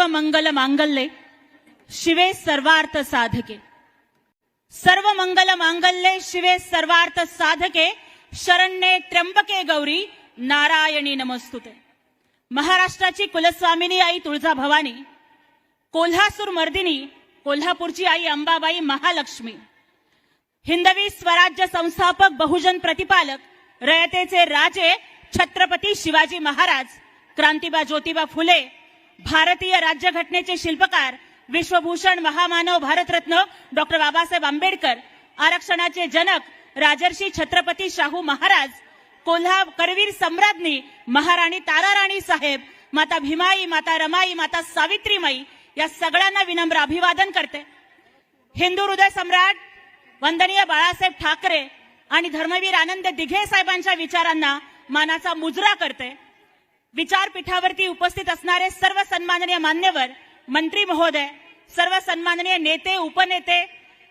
सर्व मंगल मांगल्ये. शिवे सर्वार्थ साधके. सर्व मंगल मांगल्ये शिवे सर्वार्थ साधके. शरण्ये त्र्यंबके गौरी नारायणी नमस्तुते. महाराष्ट्राची कुलस्वामिनी आई तुळजाभवानी कोल्हासूर मर्दिनी कोल्हापूरची आई अंबाबाई महालक्ष्मी हिंदवी स्वराज्य संस्थापक बहुजन प्रतिपालक रयतेचे राजे छत्रपती शिवाजी महाराज क्रांतिबा ज्योतिबा फुले भारतीय राज्यघटनेचे शिल्पकार विश्वभूषण महामानव भारतरत्न डॉक्टर बाबासाहेब आंबेडकर आरक्षणाचे जनक राजर्षी छत्रपती शाहू महाराज कोल्हा करवीर सम्राज्ञी महाराणी ताराराणी साहेब माता भीमाई माता रमाई माता सावित्रीमाई या सगळ्यांना विनम्र अभिवादन करते. हिंदू हृदय सम्राट वंदनीय बाळासाहेब ठाकरे आणि धर्मवीर आनंद दिघे साहेबांच्या विचारांना मानाचा मुजरा करते. विचारपीठावरती उपस्थित असणारे सर्व सन्माननीय मान्यवर मंत्री महोदय सर्व सन्माननीय नेते उपनेते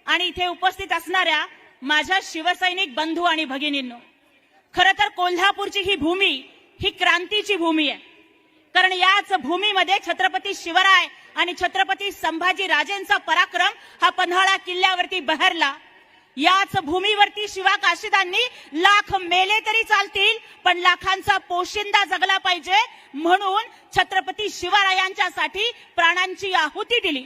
आणि इथे उपस्थित असणाऱ्या माझ्या शिवसैनिक बंधू आणि भगिनींनो खरं तर कोल्हापूरची ही भूमी ही क्रांतीची भूमी आहे. कारण याच भूमीमध्ये छत्रपती शिवराय आणि छत्रपती संभाजी राजेंचा पराक्रम हा पन्हाळा किल्ल्यावरती बहरला. याच भूमीवरती शिवा काशिदांनी लाख मेले तरी चालतील पण लाखांचा पोशिंदा जगला पाहिजे म्हणून छत्रपती शिवरायांच्यासाठी प्राणांची आहुती दिली.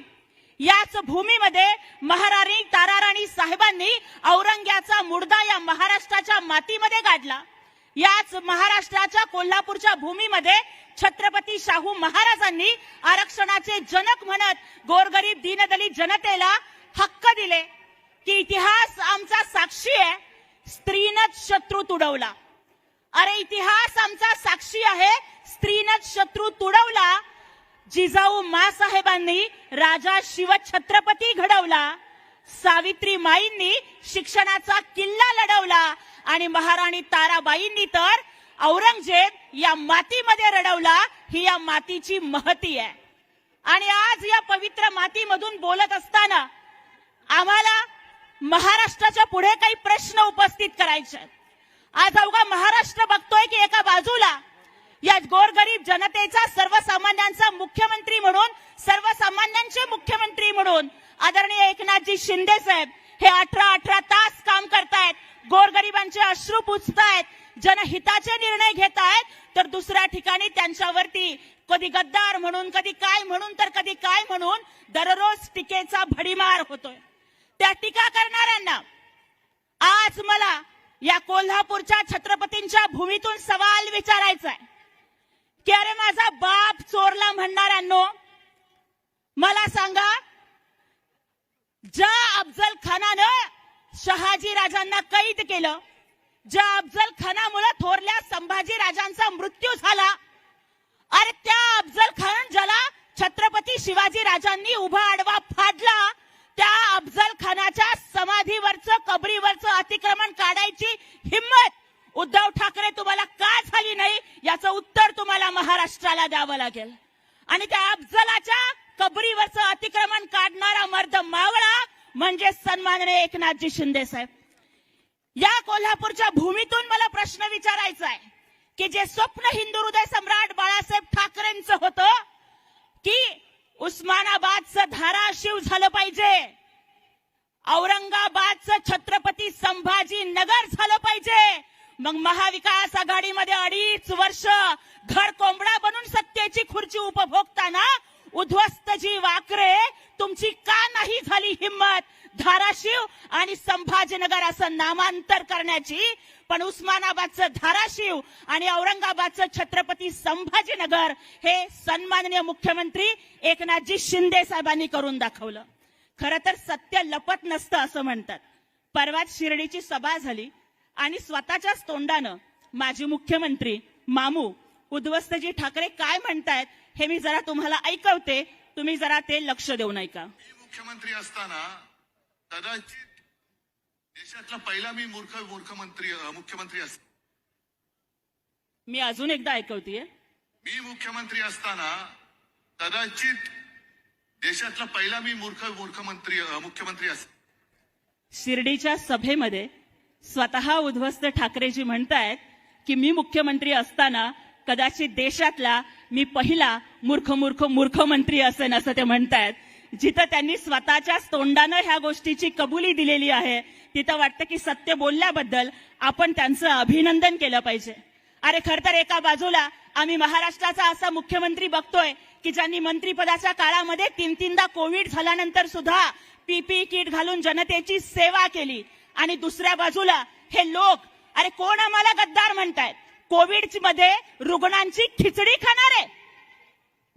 याच भूमीमध्ये महाराणी ताराराणी साहेबांनी औरंग्याचा मुडदा या महाराष्ट्राच्या मातीमध्ये गाडला. याच महाराष्ट्राच्या कोल्हापूरच्या भूमीमध्ये छत्रपती शाहू महाराजांनी आरक्षणाचे जनक म्हणत गोरगरीब दीनदलित जनतेला हक्क दिले. की इतिहास आमचा साक्षी आहे. स्त्रीनच शत्रू तुडवला. अरे इतिहास आमचा साक्षी आहे. स्त्रीनच शत्रू तुडवला. जिजाऊ मासाहेबांनी राजा शिवछत्रपती घडवला. सावित्री माईंनी शिक्षणाचा किल्ला लढवला. आणि महाराणी ताराबाईंनी तर औरंगजेब या मातीमध्ये रडवला. ही या मातीची महती आहे. आणि आज या पवित्र मातीमधून बोलत असताना आम्हाला महाराष्ट्राच्या पुढे काही प्रश्न उपस्थित करायचे आहेत. आज अवघा महाराष्ट्र बघतोय की एका बाजूला या गोरगरीब जनतेचा सर्वसामान्यांचा मुख्यमंत्री म्हणून सर्वसामान्यांचे मुख्यमंत्री म्हणून आदरणीय एकनाथजी शिंदे साहेब हे अठरा अठरा तास काम करतायत गोरगरिबांचे अश्रू पुजतायत जनहिताचे निर्णय घेत आहेत तर दुसऱ्या ठिकाणी त्यांच्यावरती कधी गद्दार म्हणून कधी काय म्हणून तर कधी काय म्हणून दररोज टीकेचा भडीमार होतोय त्या टीका करणाऱ्यांना आज मला या कोल्हापूरच्या छत्रपतींच्या भूमीतून सवाल विचारायचा आहे की अरे माझा बाप चोरला म्हणणाऱ्यांनो मला सांगा ज्या अफजल खानानं शहाजी राजांना कैद केलं ज्या अफजल खानामुळे थोरल्या संभाजी राजांचा मृत्यू झाला अरे त्या अफजल खान ज्याला छत्रपती शिवाजी राजांनी उभा आडवा फाडला त्या अफजल खानाच्या समाधीवरचं कबरीवरचं अतिक्रमण काढायची हिंमत उद्धव ठाकरे तुम्हाला का झाली नाही? याचं उत्तर तुम्हाला महाराष्ट्राला द्यावं लागेल. आणि त्या अफजलाच्या कबरीवरचं अतिक्रमण काढणारा मर्द मावळा म्हणजे सन्माननीय एकनाथजी शिंदे साहेब. या कोल्हापूरच्या भूमीतून मला प्रश्न विचारायचा आहे की जे स्वप्न हिंदू हृदय सम्राट बाळासाहेब ठाकरेंचं होतं की उस्मानाबादचं धाराशिव झालं पाहिजे. औरंगाबादचं छत्रपती संभाजी नगर झालं पाहिजे. मग महाविकास आघाडीमध्ये अडीच वर्ष घर कोंबडा बनून सत्तेची खुर्ची उपभोगताना उद्ध्वस्तजी वाकरे तुमची का नाही झाली हिंमत? धाराशिव आणि संभाजीनगर असं नामांतर करण्याची पण उस्मानाबादचं धाराशिव आणि औरंगाबादचं छत्रपती संभाजीनगर हे सन्माननीय मुख्यमंत्री एकनाथजी शिंदे साहेबांनी करून दाखवलं. खरं तर सत्य लपत नसतं असं म्हणतात. परवाच शिर्डीची सभा झाली आणि स्वतःच्याच तोंडानं माजी मुख्यमंत्री मामू उद्ध्वस्तजी ठाकरे काय म्हणतायत हे मी जरा तुम्हाला ऐकवते. तुम्ही जरा ते लक्ष देऊन ऐका. मी मुख्यमंत्री असताना कदाचित देशातला पहिला मी मूर्ख मूर्खमंत्री अ, मुख्यमंत्री अस मी अजून एकदा ऐकवतीये. मी मुख्यमंत्री असताना कदाचित देशातला पहिला मी मूर्ख मूर्खमंत्री अ, मुख्यमंत्री अस शिर्डीच्या सभेमध्ये स्वतः उद्ध्वस्त ठाकरेजी म्हणतायत की मी मुख्यमंत्री असताना कदाचित देशातला मी पहिला मूर्ख मूर्ख मूर्ख मंत्री असेन असं ते म्हणतायत. जिथं त्यांनी स्वतःच्याच तोंडानं ह्या गोष्टीची कबुली दिलेली आहे तिथं वाटतं की सत्य बोलल्याबद्दल आपण त्यांचं अभिनंदन केलं पाहिजे. अरे खर तर एका बाजूला आम्ही महाराष्ट्राचा असा मुख्यमंत्री बघतोय की ज्यांनी मंत्रीपदाच्या काळामध्ये तीन तीनदा कोविड झाल्यानंतर सुद्धा पीपी किट घालून जनतेची सेवा केली. आणि दुसऱ्या बाजूला हे लोक अरे कोण आम्हाला गद्दार म्हणतायत? कोविडमध्ये रुग्णांची खिचडी खाणार. आहे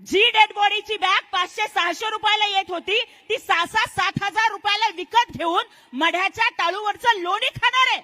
जी डेड बॉडीची बॅग पाचशे सहाशे रुपयाला येत होती ती सहा सहा सात हजार रुपयाला विकत घेऊन मढ्याच्या टाळूवरचं लोणी खाणार. आहे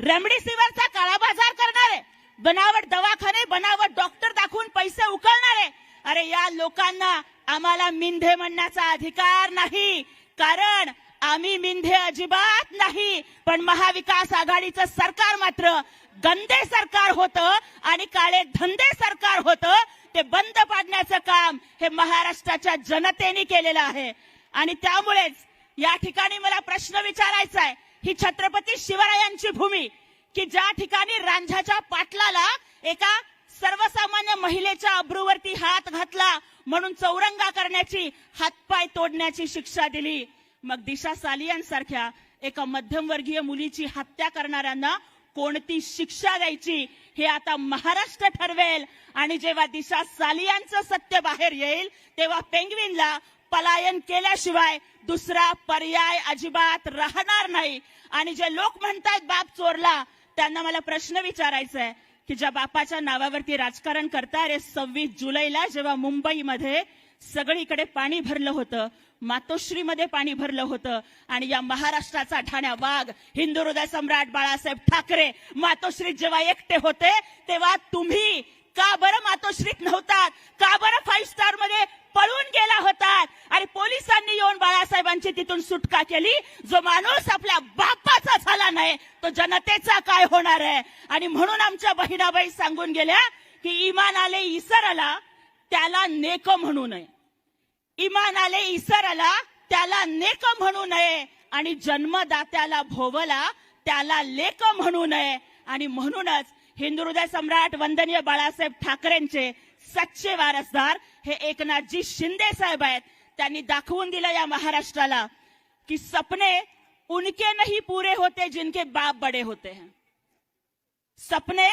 रेमडेसिवीरचा काळा बाजार करणार. आहे बनावट दवाखाने बनावट डॉक्टर दाखवून पैसे उकळणार. आहे अरे या लोकांना आम्हाला मिंधे म्हणण्याचा अधिकार नाही. कारण आम्ही मिंधे अजिबात नाही पण महाविकास आघाडीचं सरकार मात्र गंदे सरकार होतं आणि काळे धंदे सरकार होतं ते बंद पाडण्याचं काम हे महाराष्ट्राच्या जनतेने केलेलं आहे. आणि त्यामुळेच या ठिकाणी मला प्रश्न विचारायचा आहे ही छत्रपती शिवरायांची भूमी की ज्या ठिकाणी रांझाच्या पाटलाला एका सर्वसामान्य महिलेच्या अब्रूवरती हात घातला म्हणून चौरंगा करण्याची हातपाय तोडण्याची शिक्षा दिली मग दिशा सालियांसारख्या एका मध्यमवर्गीय मुलीची हत्या करणाऱ्यांना कोणती शिक्षा द्यायची हे आता महाराष्ट्र ठरवेल. आणि जेव्हा दिशा सालियांचं सत्य बाहेर येईल तेव्हा पेंगविनला पलायन केल्याशिवाय दुसरा पर्याय अजिबात राहणार नाही. आणि जे लोक म्हणतायत बाप चोरला त्यांना मला प्रश्न विचारायचा आहे की ज्या बापाच्या नावावरती राजकारण करताय रे सव्वीस जुलैला जेव्हा मुंबईमध्ये सगळीकडे पाणी भरलं होतं मातोश्रीमध्ये पाणी भरलं होतं. आणि या महाराष्ट्राचा ठाण्या वाघ हिंदू हृदय सम्राट बाळासाहेब ठाकरे मातोश्रीत जेव्हा एकटे होते तेव्हा तुम्ही का बरं मातोश्रीत नव्हतात? का बरं फाईव्ह स्टारमध्ये पळून गेला होतात? आणि पोलिसांनी येऊन बाळासाहेबांची तिथून सुटका केली. जो माणूस आपल्या बापाचा झाला नाही तो जनतेचा काय होणार आहे? आणि म्हणून आमच्या बहिणाबाई सांगून गेल्या की इमान आले इसर आला त्याला नेक म्हणू नये. इमान आले इसराला त्याला नेक म्हणू नये. आणि जन्मदात्याला भोवला त्याला लेक म्हणू नये. आणि म्हणूनच हिंदू हृदय सम्राट वंदनीय बाळासाहेब ठाकरेंचे सच्चे वारसदार हे एकनाथजी शिंदे साहेब आहेत. त्यांनी दाखवून दिलं या महाराष्ट्राला की सपने उनके नहीं पूरे होते जिनके बाप बड़े होते हैं. सपने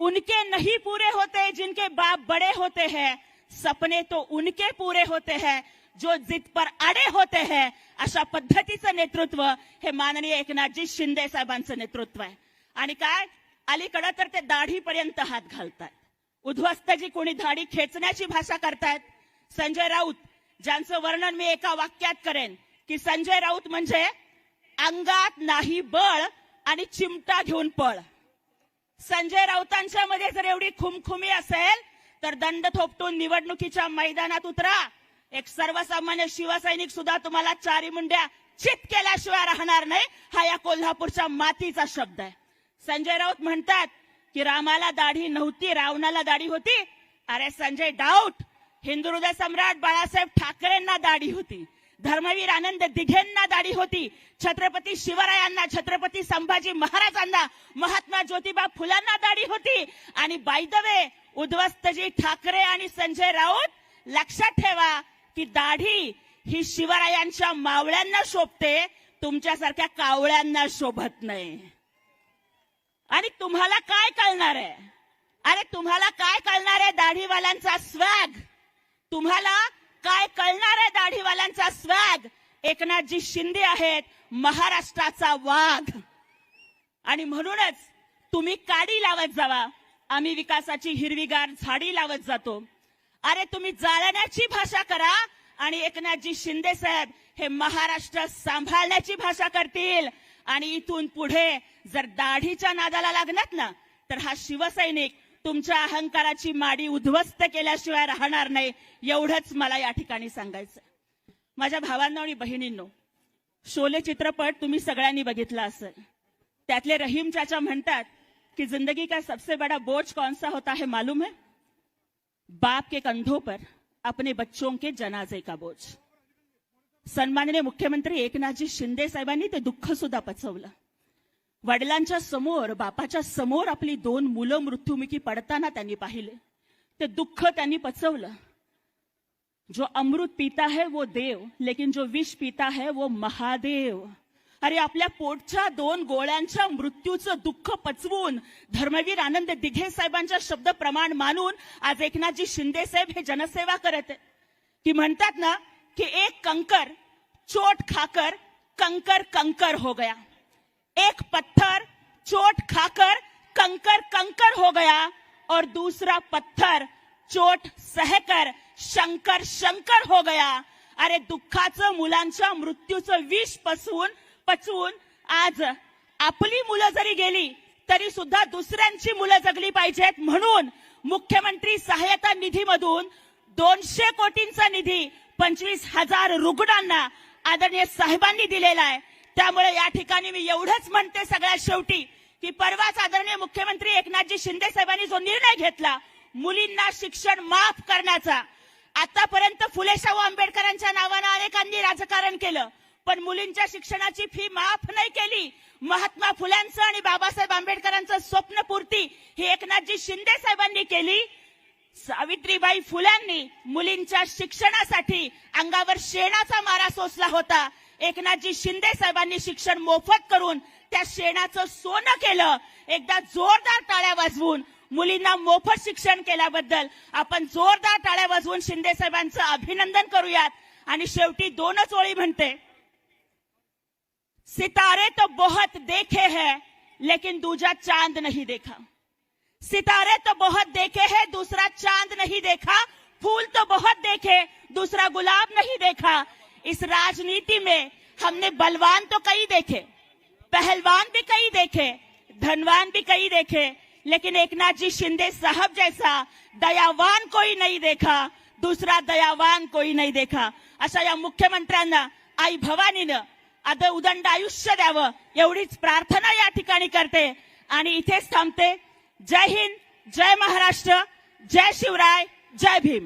उनके नहीं पूरे होते जिनके बाप बड़े होते हैं. सपने तो उनके पूरे होते हैं जो जिद पर अडे होते हैं। अशा पद्धतीचं नेतृत्व हे माननीय एकनाथजी शिंदे साहेबांचं नेतृत्व आहे. आणि काय? अलीकडं तर ते दाढीपर्यंत हात घालतात उद्ध्वस्त जी कोणी दाढी खेचण्याची भाषा करतायत? संजय राऊत ज्यांचं वर्णन मी एका वाक्यात करेन की संजय राऊत म्हणजे अंगात नाही बळ आणि चिमटा घेऊन पळ. संजय राऊतांच्या मध्ये जर एवढी खुमखुमी असेल तर दंड थोपटून निवडणुकीच्या मैदानात उतरा. एक सर्वसामान्य शिवसैनिक सुद्धा तुम्हाला चारी मुंड्या चित केल्याशिवाय राहणार नाही. हा या कोल्हापूरच्या मातीचा शब्द आहे. संजय राऊत म्हणतात की रामाला दाढी नव्हती रावणाला दाढी होती. अरे संजय डाऊट! हिंदू हृदय सम्राट बाळासाहेब ठाकरेंना दाढी होती. धर्मवीर आनंद दिघेंना दाढी होती. छत्रपती शिवरायांना छत्रपती संभाजी महाराजांना महात्मा ज्योतिबा फुलांना दाढी होती. आणि बाय द वे उद्ध्वस्तजी ठाकरे आणि संजय राऊत लक्षात ठेवा की दाढी ही शिवरायांच्या मावळ्यांना शोभते तुमच्यासारख्या कावळ्यांना शोभत नाही. आणि तुम्हाला काय कळणार आहे? अरे तुम्हाला काय कळणार आहे दाढीवाल्यांचा स्वॅग? तुम्हाला काय कळणार आहे दाढीवाल्यांचा स्वॅग? एकनाथजी शिंदे आहेत महाराष्ट्राचा वाघ. आणि म्हणूनच तुम्ही काडी लावत जावा. आम्ही विकासाची हिरवीगार झाडी लावत जातो. अरे तुम्ही जाळण्याची भाषा करा आणि एकनाथजी शिंदे साहेब हे महाराष्ट्र सांभाळण्याची भाषा करतील. आणि इथून पुढे जर दाढीच्या नादाला लागणार ना तर हा शिवसैनिक तुमच्या अहंकाराची माडी उद्ध्वस्त केल्याशिवाय राहणार नाही एवढंच मला या ठिकाणी सांगायचं. माझ्या भावांनो आणि बहिणींनो शोले चित्रपट तुम्ही सगळ्यांनी बघितला असेल. त्यातले रहीम चाचा म्हणतात कि जिंदगी का सबसे बड़ा बोझ कौन सा होता है मालूम है? बाप के कंधों पर अपने बच्चों के जनाजे का बोझ। सन्माननीय मुख्यमंत्री एकनाथजी शिंदे साहेबांनी ते दुःख सुद्धा पचवलं. वडिलांच्या समोर बापाच्या समोर आपली दोन मुलं मृत्युमुखी पडताना त्यांनी पाहिले. ते दुःख त्यांनी पचवलं. जो अमृत पीता है वो देव लेकिन जो विष पीता है वो महादेव. अरे आपल्या पोटच्या दोन गोळ्यांच्या मृत्यूचं दुःख पचवून धर्मवीर आनंद दिघे साहेबांच्या शब्द प्रमाण मानून आज एकनाथजी शिंदे साहेब हे जनसेवा करत की म्हणतात ना की एक कंकर चोट खाकर कंकर कंकर हो गया. एक पत्थर चोट खाकर कंकर कंकर हो गया. और दूसरा पत्थर चोट सहकर शंकर शंकर हो गया. अरे दुःखाचं मुलांच्या मृत्यूचं विष पसवून पचवून आज आपली मुलं जरी गेली तरी सुद्धा दुसऱ्यांची मुलं जगली पाहिजेत म्हणून मुख्यमंत्री सहायता निधीमधून दोनशे कोटींचा निधी पंचवीस हजार रुग्णांना आदरणीय साहेबांनी दिलेला आहे. त्यामुळे या ठिकाणी मी एवढंच म्हणते सगळ्यात शेवटी की परवाच आदरणीय मुख्यमंत्री एकनाथजी शिंदे साहेबांनी जो निर्णय घेतला मुलींना शिक्षण माफ करण्याचा आतापर्यंत फुले शाहू आंबेडकरांच्या नावानं अनेकांनी राजकारण केलं. पण मुलींच्या शिक्षणाची फी माफ नाही केली. महात्मा फुल्यांचं आणि बाबासाहेब आंबेडकरांचं स्वप्नपूर्ती ही एकनाथजी शिंदे साहेबांनी केली. सावित्रीबाई फुल्यांनी मुलींच्या शिक्षणासाठी अंगावर शेणाचा मारा सोसला होता. एकनाथजी शिंदे साहेबांनी शिक्षण मोफत करून त्या शेणाचं सोनं केलं. एकदा जोरदार टाळ्या वाजवून मुलींना मोफत शिक्षण केल्याबद्दल आपण जोरदार टाळ्या वाजवून शिंदे साहेबांचं अभिनंदन करूयात. आणि शेवटी दोनच ओळी म्हणते. सितारे तो बहुत देखे हैं, लेकिन दूजा चाँद नहीं देखा। सितारे तो बहुत देखे हैं, दूसरा चाँद नहीं देखा। फूल तो बहुत देखे, दूसरा गुलाब नहीं देखा। इस राजनीति में हमने बलवान तो कई देखे, पहलवान भी कई देखे, धनवान भी कई देखे, लेकिन एकनाथ जी शिंदे साहब जैसा दयावान कोई नहीं देखा, दूसरा दयावान कोई नहीं देखा। अशा या मुख्यमंत्र्यांना, आई भवानी भवानीनं आता उदंड आयुष्य द्यावं एवढीच प्रार्थना या ठिकाणी करते. आणि इथेच थांबते. जय हिंद जय महाराष्ट्र जय शिवराय जय भीम.